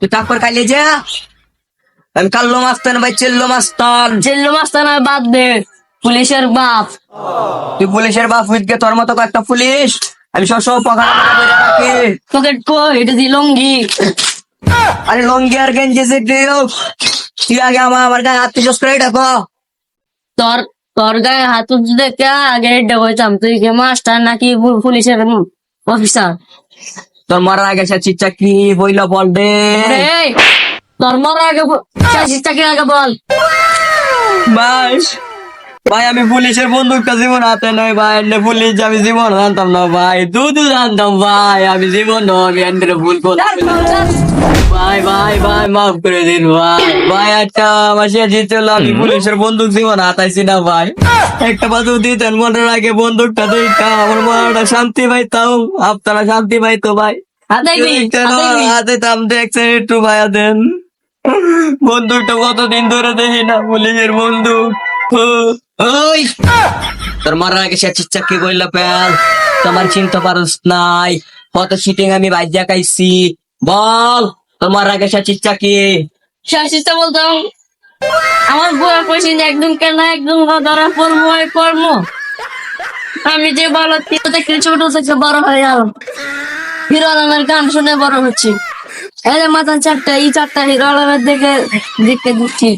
তুই তারপর যা? আমি কাল্লো মাস্তান ভাই চেল্লো মাস্তান জেল্লো মাস্তানা বাদ দে পুলিশের বাপ। তুই পুলিশের বাপ উইটকে তোর মতো একটা পুলিশ? আমি সবসময় পকেটে করে রাখি। পকেট কো এটা দি লঙ্গি। আরে লঙ্গি আর গেঞ্জি যে দিও। তুই আগে আমার আমার গায়ে হাত পিছস করে ডাকো তোর তোর গায়ে হাত দেখে আগে হইতাম তুই কি মাস্টার নাকি পুলিশের অফিসার তোর মরার আগে সে চিচ্চা কি বইল বল দে এই তোর মরার আগে ব- কি আগে বল। ভাই ভাই আমি পুলিশের বন্দুকটা জীবন হাতে নয় ভাই এনে পুলিশ আমি জীবন জানতাম না ভাই দুধু জানতাম ভাই আমি জীবন আমি এনে ভুল করলাম ভাই ভাই ভাই মাফ করে দিন ভাই। ভাই একটা আমার সে জিতল আমি পুলিশের বন্দুক জীবন হাতাইছি না ভাই। একটা বাজু দিতেন মনের আগে বন্দুকটা দিতা আমার মনটা শান্তি পাইতাম আপনারা শান্তি পাইতো ভাই। হাতে তাম দেখছেন একটু ভাইয়া দেন। বন্দুকটা কতদিন ধরে দেখি না পুলিশের বন্দুক। ওই! তোর মারার আগে সে চিচ্চা কি কইলা প্যাল। তোমার চিন্তা পারস নাই। কত সিটিং আমি বাইজা খাইছি। বল, তোর মারার আগে সে চিচ্চা কি চাষিটা বলতাম আমার বউয়ের পয়সা একদম কেন, একদম ধরা পড়ব হয় কর্ম আমি যে তিন থেকে ছোট থেকে বড় হয়ে গেল হিরো আলমের গান শুনে বড় হচ্ছি। এই যে মাথার চারটা, এই চারটা হিরো আলমের দেখে দেখতে দিচ্ছি।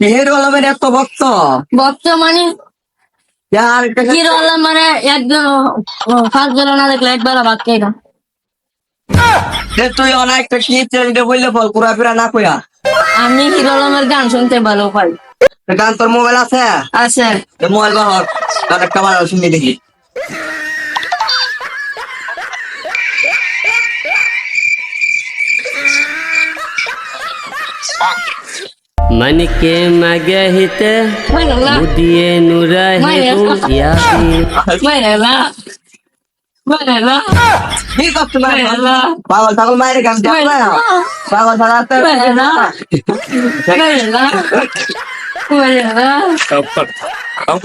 হের আলমের এত ভক্ত? আর একটা হিরো আলম মানে একদম ফার্স্ট বেলা না দেখলে একবেলা ভাত খাই না। তুই অনেক একটা কি ট্রেন্ডে বললে বল পুরা ফিরা না কইয়া। আমি হিরো আলমের গান শুনতে ভালো পাই। গান তোর মোবাইল আছে? আছে মোবাইল বাহর তার একটা বার শুনে দেখি। मन మనకే మగహిత ముదియే నురహితు యాది మరలా మరలా ఈ కప్పు మరలా బావల తగల మైర గం జాపలా బావల తగల మరలా మరలా మరలా కప్ప కప్ప